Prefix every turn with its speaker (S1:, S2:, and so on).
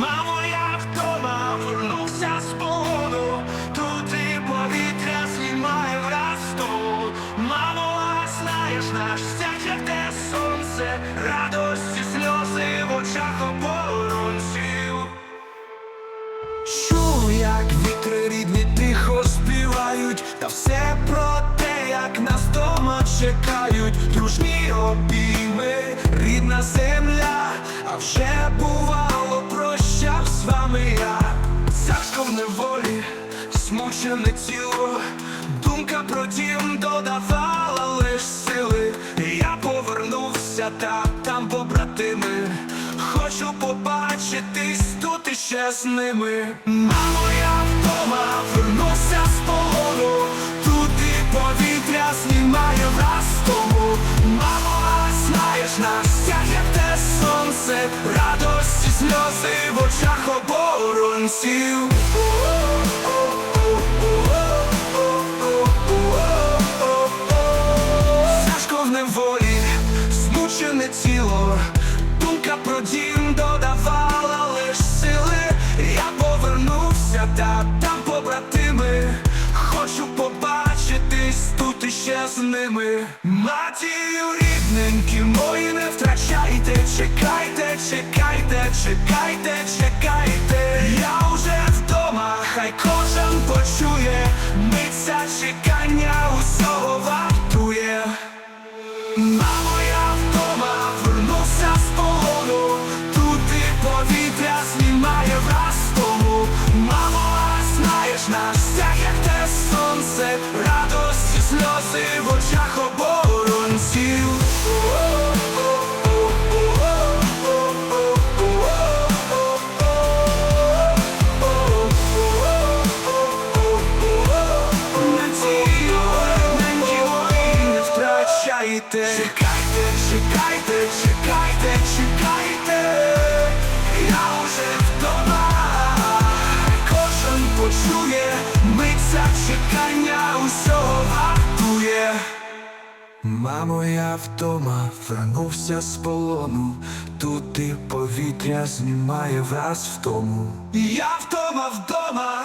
S1: Мамо, я вдома вернувся з полону, тут і повітря знімає враз стол. Мамо, а знаєш наш як те сонце, радості сльози в очах оборонців. Чую, як вітри рідні тихо співають, та все про те, як нас дома чекають, дружні обійми, царсько в неволі, смучене тіло, думка про дім додавала лиш сили. Я повернувся, та там побратими. Хочу побачитись тут іще з ними. Мамо, я вдома вернувся з полону, тут і повітря знімає враз тому. Мамо, а знаєш стяг, як те сонце, радості сльози в очах оборонців. Тяжко в неволі, змучене тіло, думка про дім додавала лиш сили. Я повернувся, та там побратими. Хочу побачитись тут іще з ними. Матію рідненькі мої, не втрачайте, чекайте, чекайте, чекайте. Я уже вдома, хай кожен почує, миться чекання усього вартує. Мамо, я вдома вернувся з полону, тут і повітря знімає враз тому. Мамо, а знаєш наш стяг, як те сонце, радості сльози в очах оборонців. Втрачайте. Чекайте, чекайте, чекайте, чекайте. Я уже вдома. Кожен почує, миться чекання усього вартує. Мамо, я вдома вернувся з полону, тут і повітря знімає враз в тому. Я вдома вдома.